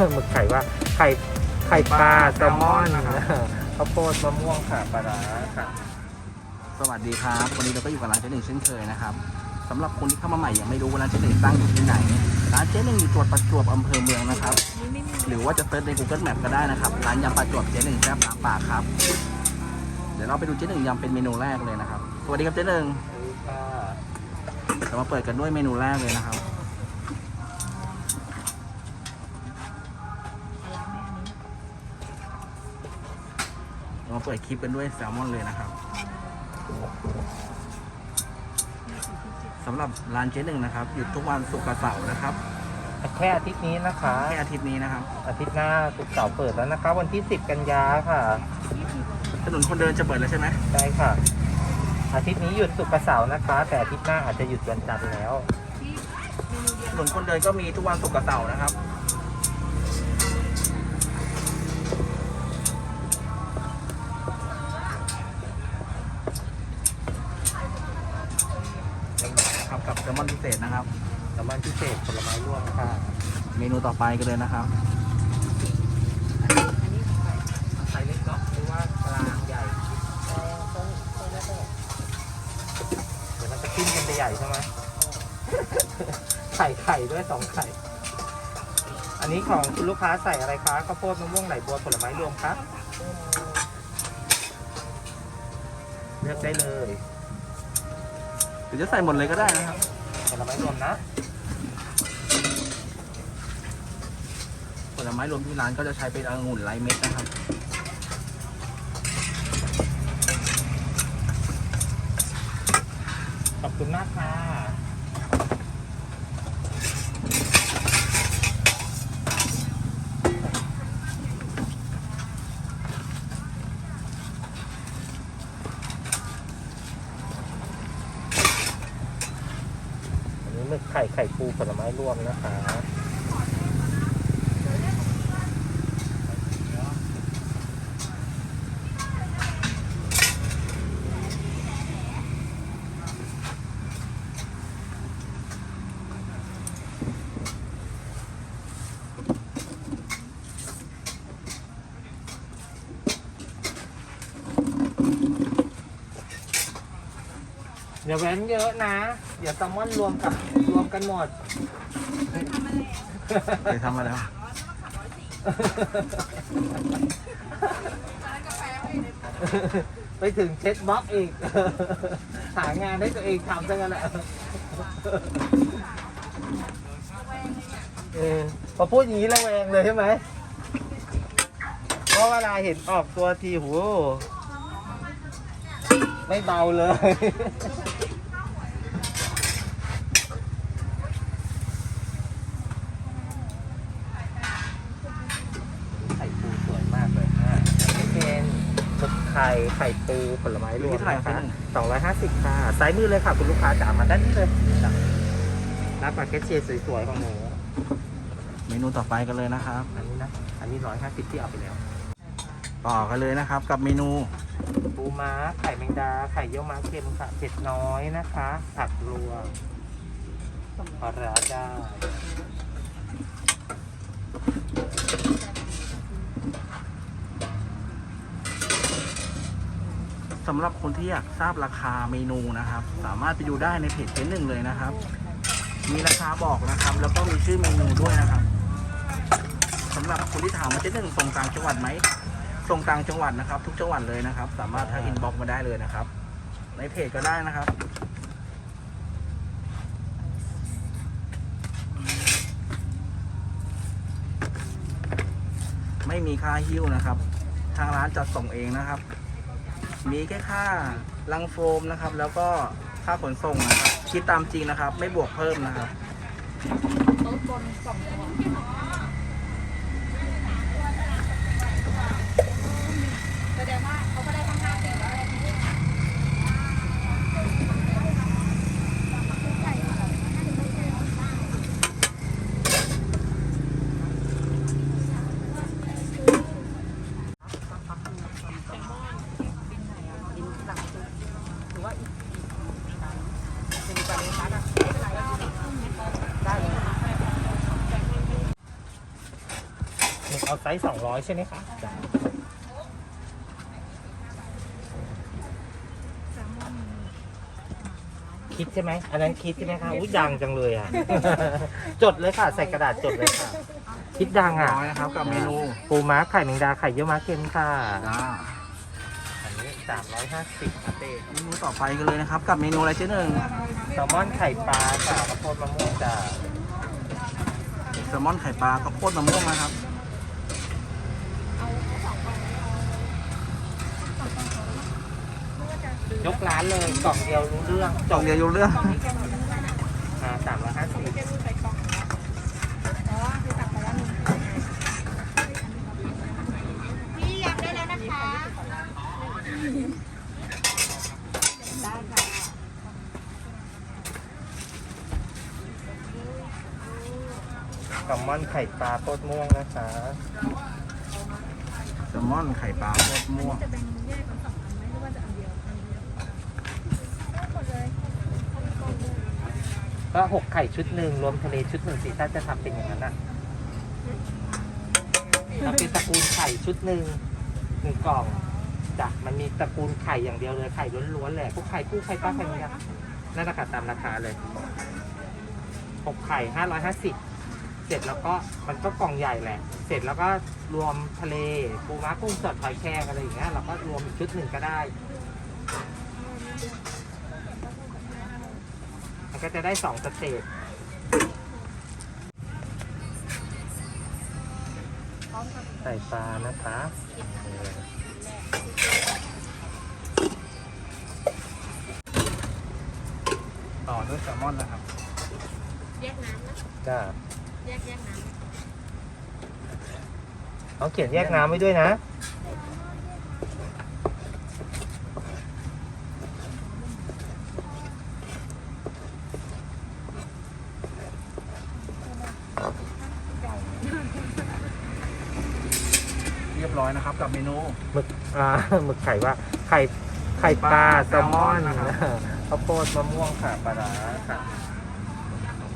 ข่ไข่ปลาแซลมอนข้าวโพดมะม่วงค่ะปลาร้าค่ะ สวัสดีครับ วันนี้เราก็อยู่กับร้านเจ๊หนึ่งเช่นเคยนะครับสำหรับคนที่เข้ามาใหม่ยังไม่รู้ว่าร้านเจ๊หนึ่งตั้งอยู่ที่ไหนร้านเจ๊หนึ่งอยู่จังหวัดประจวบอำเภอเมืองนะครับ หรือว่าจะเซิร์ชใน Google Map ก็ได้นะครับร้านยำประจวบเจ๊หนึ่งแซ่บตามปากครับ เดี๋ยวเราไปดูเจ๊หนึ่งยำเป็นเมนูแรกเลยนะครับสวัสดีครับเจ๊หนึ่งนี่ค่ะเรามาเปิดกันด้วยเมนูแรกเลยนะครับ เรามาเปิดคลิปกันด้วยแซลมอนเลยนะครับสำหรับร้านเจ๊หนึ่งนะครับหยุดทุกวันศุกร์กับเสาร์นะครับแค่อาทิตย์นี้นะคะ แค่อาทิตย์นี้นะครับ อาทิตย์หน้าศุกร์เสาร์เปิดแล้วนะคะ วันที่ 10 กันยาค่ะถนนคนเดินจะเปิดแล้วใช่ไหมได้ค่ะ อาทิตย์นี้หยุดศุกร์กับเสาร์นะคะ แต่อาทิตย์หน้าอาจจะหยุดวันจันทร์แล้วถนนคนเดินก็มีทุกวันศุกร์กับเสาร์นะครับ มอนพิเศษนะครับน้ำมันพิเศษผลไม้รวมค่ะเมนูต่อไปกันเลยนะครับ ไซส์เล็กเนาะหรือว่ากลางใหญ่เดี๋ยวมันจะขึ้นกันไปใหญ่ใช่ไหมไข่ไข่ด้วยสองไข่ อันนี้ของคุณลูกค้าใส่อะไรคะข้าวโพดมะม่วงไหลบัวผลไม้รวมครับ เลือกได้เลย หรือจะใส่หมดเลยก็ได้นะครับผ ลไม้รวมนะผลไม้รวมที่ร้านก็จะใช้เป็นองุ่นไร้เม็ดนะครับขอบคุณมากค่ะ อันนี้หมึกไข่ไข่ปู ผลไม้รวมนะคะอย่าแว้นเยอะนะเดี๋ยวแซลมอนรวมกับรวมกันหมด เคยทำมาแล้วไปถึงเช็ดบล็อกอีก หางานให้ตัวเองทำซะงั้นแหละเออพอพูดอย่างนี้ระแวงเลยใช่ไหมเพราะเวลาเห็นออกตัวทีโหไม่เบาเลย ไข่ปูสวยมากเลยฮะนี่เป็นหมึกไข่ไข่ปูผลไม้รวมนะคะสองร้อยห้าสิบค่ะซ้ายมือเลยค่ะ คุณลูกค้าจ๋ามาด้านนี้เลยจ้ะรับปากเกตเชียร์สวยๆของหนูเมนูต่อไปกันเลยนะครับ อันนี้นะ อันนี้ร้อยห้าสิบที่เอาไปแล้ว ต่อกันเลยนะครับ กับเมนู ปูม้า ไข่แมงดา ไข่เยี่ยวม้าเค็มค่ะเผ็ดน้อยนะคะ ผักรวมปลาร้าจ้า สำหรับคนที่อยากทราบราคาเมนูนะครับ สามารถไปดูได้ในเพจเจ๊หนึ่งเลยนะครับ มีราคาบอกนะครับ แล้วก็มีชื่อเมนูด้วยนะครับสำหรับคนที่ถามว่าเจ๊หนึ่งส่งต่างจังหวัดไหมส่งต่างจังหวัดนะครับ ทุกจังหวัดเลยนะครับ สามารถทักอินบ็อกมาได้เลยนะครับ ในเพจก็ได้นะครับไม่มีค่าหิ้วนะครับ ทางร้านจัดส่งเองนะครับ มีแค่ค่าลังโฟมนะครับ แล้วก็ค่าขนส่งนะครับคิดตามจริงนะครับ ไม่บวกเพิ่มนะครับ โต๊ะบนสองตัว ส์สองร้อยใช่ไหมคะจ้ะคิดใช่ไหมอันนั้นคิดใช่ไหมคะอุ้ยดังจังเลยอะ จดเลยค่ะ ใส่กระดาษจดเลยค่ะ คิดดังอะร้อยนะครับกับเมนูปูม้าไข่แมงดาไข่เยี่ยวม้าเค็มค่ะจ้าอันนี้สามร้อยห้าสิบค่ะเต้เมนูต่อไปกันเลยนะครับ กับเมนูอะไรเจ๊หนึ่งแซลมอนไข่ปลาค่ะข้าวโพดมะม่วงจ้าแซลมอนไข่ปลาข้าวโพดมะม่วงนะครับ ยกร้านเลยกล่องเดียวรู้เรื่องจองเดียวอยู่เรื่องอ่าสามร้อยห้าสิบพี่ยำได้แล้วนะคะแซลมอนไข่ปลาโคตรม่วงนะคะ แซลมอนไข่ปลาข้าวโพดม่วง จะเป็นแยกเป็นสองอันไหมหรือว่าจะอันเดียวอันเดียวหมดเลย ก็หกไข่ชุดหนึ่งรวมทะเลชุดหนึ่งสีถ้าจะทำเป็นอย่างนั้นอะทำเป็นตระกูลไข่ชุดหนึ่งหนึ่งกล่องจ้ะมันมีตระกูลไข่อย่างเดียวเลยไข่ล้วนๆแหละพวกไข่กู้ไข่ปลาไข่เนี้ยนั่นราคาตามราคาเลยหกไข่ห้าร้อยห้าสิบเสร็จแล้วก็มันก็กล่องใหญ่แหละ เสร็จแล้วก็รวมทะเลปูม้ากุ้งสดหอยแครงอะไรอย่างเงี้ยเราก็รวมอีกชุดหนึ่งก็ได้ มัน ก็จะได้สองสเตจใส่ปลานะคะเออต่อด้วยแซลมอนนะครับ แยกน้ำนะจ้าแยกแยกน้เขาเขียนแยกน้ำไว้ด้วยนะ เรียบร้อยนะครับ กับเมนู หมึก อ่าหมึกไข่ว่าไข่ไข่ปลาแซลมอนนะครับข้าวโพดมะม่วงค่ะปลาร้าค่ะ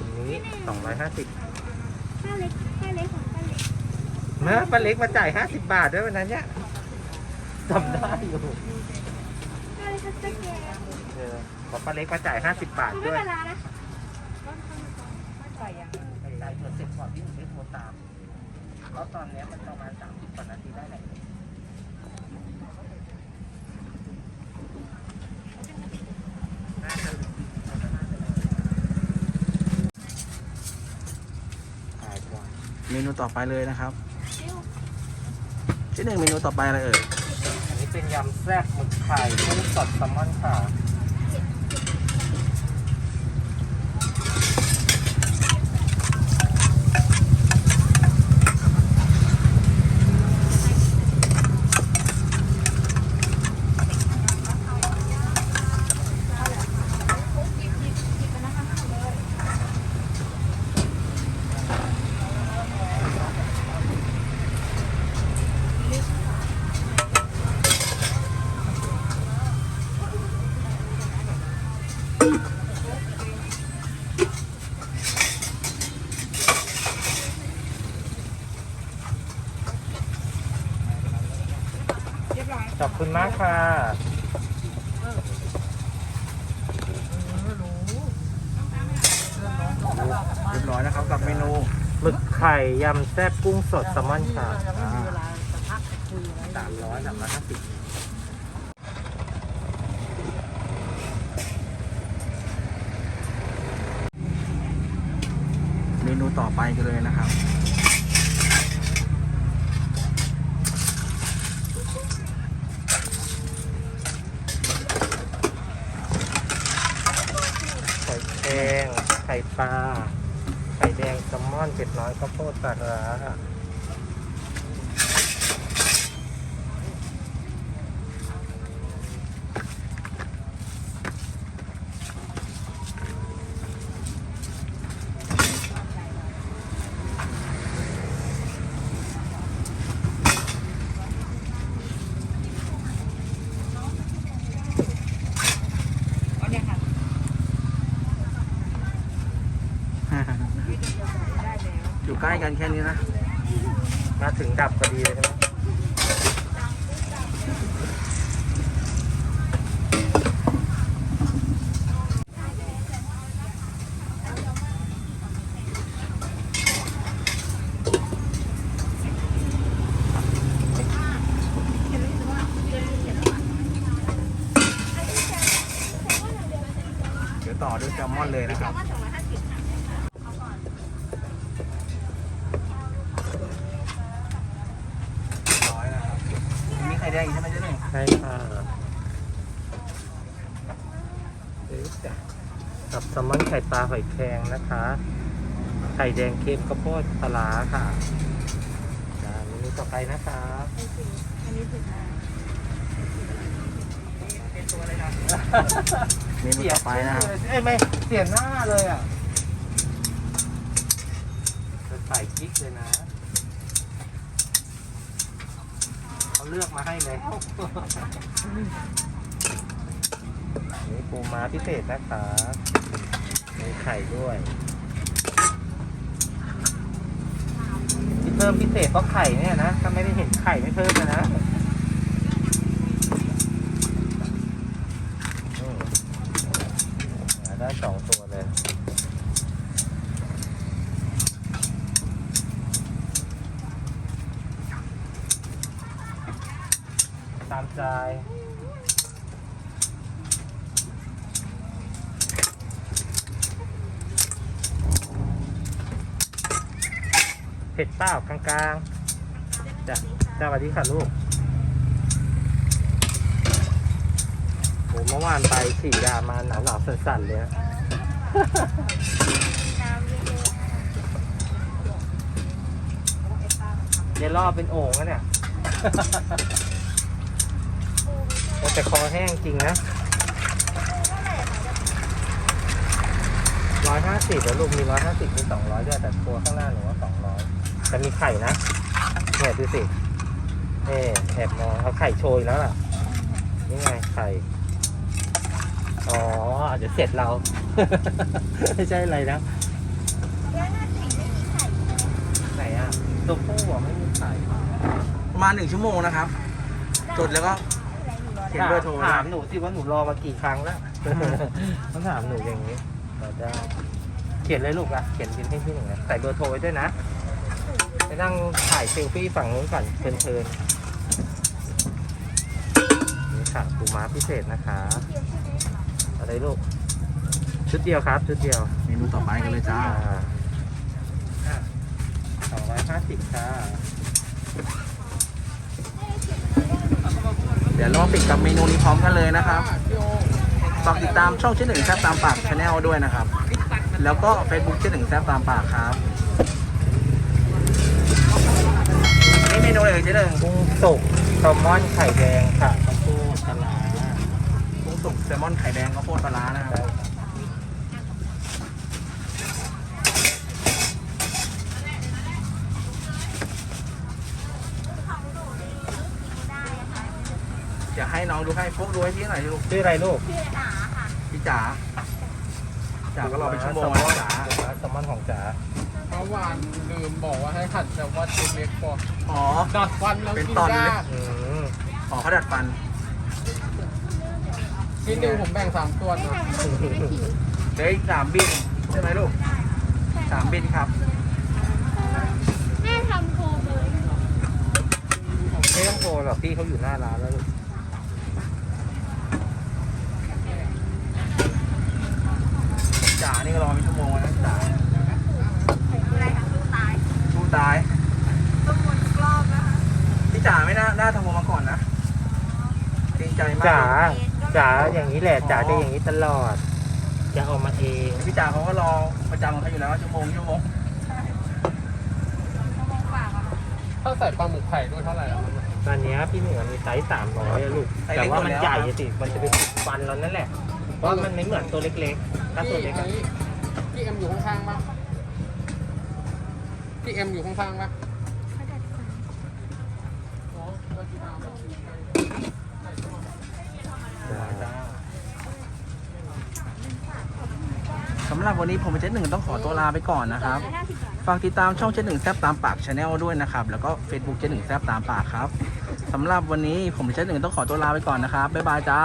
อันนี้สองร้อยห้าสิบำป้าเล็กป้าเล็กของป้าเล็กเมื่อป้าเล็กมาจ่ายห้าสิบบาทด้วยวันนั้นเนี่ยจำได้อยู่ป้าเล็กเขาจะแก่เออบอกป้าเล็กมาจ่ายห้าสิบบาทไม่ด้วยเป็นไรนะใส่ยังไปไลฟ์เผื่อเสร็จก่อนที่หนูได้โทรตามเพราะตอนเนี้ยมันประมาณสามสิบกว่านาทีได้แหละน่าจะถ่ายก่อน เม นูต่อไปเลยนะครับที่หนึ่งเมนูต่อไปอะไรเอ่ย อันนี้เป็นยำแซ่บหมึกไข่กุ้งสดแซลมอนค่ะ ค่ะเรียบร้อยนะครับกับเมนูหมึกไข่ยำแซ่บกุ้งสดแซลมอนค่ะอ่าสามร้อยสามร้อยห้าสิบเมนูต่อไปกันเลยนะครับ แดง ไข่ปลา ไข่แดงแซลมอนเจ็ดน้อยข้าวโพดปลาร้าเอา ใกล้กันแค่นี้นะ มาถึงดับพอดีเลยใช่ไหมเดี๋ยวต่อด้วยแซลมอนเลยนะครับร้อยนะครับมีไข่แดงอีกใช่ไหมเจ๊หนึ่ง ใช่ค่ะเดี๋ยวจ้ะกับแซลมอนไข่ ปลาหอยแครงนะคะ ไข่แดงเค็มข้าวโพดปลาร้าค่ะจ้าเมนูต่อไปนะคะอันนี้คือเมนูต่อไปนะครับเอ้ยไม่เสียหน้าเลยอะจะใส่พริกเลยนะเขาเลือกมาให้แล้วนี่ปูม้าพิเศษนะคะ มีไข่ด้วยที่เพิ่มพิเศษเพราะไข่เนี่ยนะ ถ้าไม่ได้เห็นไข่ไม่เพิ่มเลยนะได้สองตัวเลยตามใจ ผ็ดเปล่ากลางๆจ้ะจ้าสวัสดีค่ะลูกโหเมื่อวานไปฉีดยามาหนาวหนาวๆสั่นๆเลยนะ เดี๋ยวรอบเป็นโอ่งแล้วเนี่ย โอ้แต่คอแห้งจริงนะร้อยห้าสิบแล้วลูกมีร้อยห้าสิบมีสองร้อยด้วยแต่ตัวข้างหน้าหนูว่าสองร้อย แต่มีไข่นะเนี่ยดูสิเอ๊แอบมองเอาไข่โชยแล้วล่ะ นี่ไงไข่ อ๋อเดี๋ยวเสร็จเรา ไม่ใช่อะไรนะไหนอะตัวผู้อะไม่มีไข่ประมาณหนึ่งชั่วโมงนะครับ จดแล้วก็ เขียนเบอร์โทรถามนะหนูสิว่าหนูรอมากี่ครั้งแล้วต้องถามหนูอย่างนี้เราได้เขียนเลยลูกอะเขียนเป็นให้พี่หนึ่งนะใส่เบอร์โทรไว้ด้วยนะ ไปนั่งถ่ายเซลฟี่ฝั่งนู้นก่อนเพลินๆนี่ค่ะปูม้าพิเศษนะคะ อะไรลูก ชุดเดียวครับ ชุดเดียวเมนูต่อไปกันเลยจ้าสองร้อยห้าสิบค่ะ เดี๋ยวรอปิดกับเมนูนี้พร้อมกันเลยนะครับฝากติดตามช่องเจ๊หนึ่งแซบตามปากชาแนลด้วยนะครับ แล้วก็ Facebook เจ๊หนึ่งแซบตามปากครับ นี่เมนูอะไรเอ่ยเจ๊หนึ่งกุ้งสุกแซลมอนไข่แดงค่ะข้าวโพดปลาร้ากุ้งสุกแซลมอนไข่แดงข้าวโพดปลาร้านะครับเดี๋ยวให้น้องดูให้พวกดูให้พี่หน่อยลูกชื่ออะไรลูกพี่จ๋าจ๋าก็รอเป็นชั่วโมงแล้วจ๋าแซลมอนของจ๋าเมื่อวานลืมบอกว่าให้ขัดแต่ว่าชิ้นเล็กกว่า อ๋อ ดัดฟันแล้วเป็นกินตอนยาเล็กกอืมอ๋อเขาดัดฟัน ชิ้นหนึ่งผมแบ่งสามส่วนนะเดี๋ยวอีกสามบินใช่ไหมลูกสามบินครับ แม่ทำโคมเลยไม่ต้องโทรหรอกพี่เขาอยู่หน้าร้านแล้วลูกจ๋านี่ก็รอเป็นชั่วโมงแล้วนะจ๋าสู้ตายพี่จ๋า ไม่น่าน่าทำผมมาก่อนนะเกรงใจมากจ๋าจ๋าอย่างนี้แหละจ๋าจะอย่างนี้ตลอดจะออกมาเองพี่จ๋าเขาก็รอประจำของเขาอยู่แล้วชั่วโมงชั่วโมงถ้าใส่ปลาหมึกไข่ด้วยเท่าไหร่อะตอนเนี้ยพี่หนึ่งมีไซส์สามร้อยลูก แต่ว่ามันใหญ่อะสิมันจะเป็นฟันเรานั่นแหละ เพราะมันไม่เหมือนตัวเล็กๆ ถ้าตัวเล็กอัอะนนี้พี่เอ็มอยู่ข้างๆปะพี่เอ็มอยู่ข้างๆปะอ๋อแล้วที่ทำ จ้า สำหรับวันนี้ผมเป็นเจ๊หนึ่งต้องขอตัวลาไปก่อนนะครับห้าสิบบาทฝากติดตามช่องเจ๊หนึ่งแซบตามปากชาแนลด้วยนะครับ แล้วก็ Facebook เจ๊หนึ่งแซบตามปากครับสำหรับวันนี้ผมเจ๊หนึ่งต้องขอตัวลาไปก่อนนะครับบ๊ายบายจ้า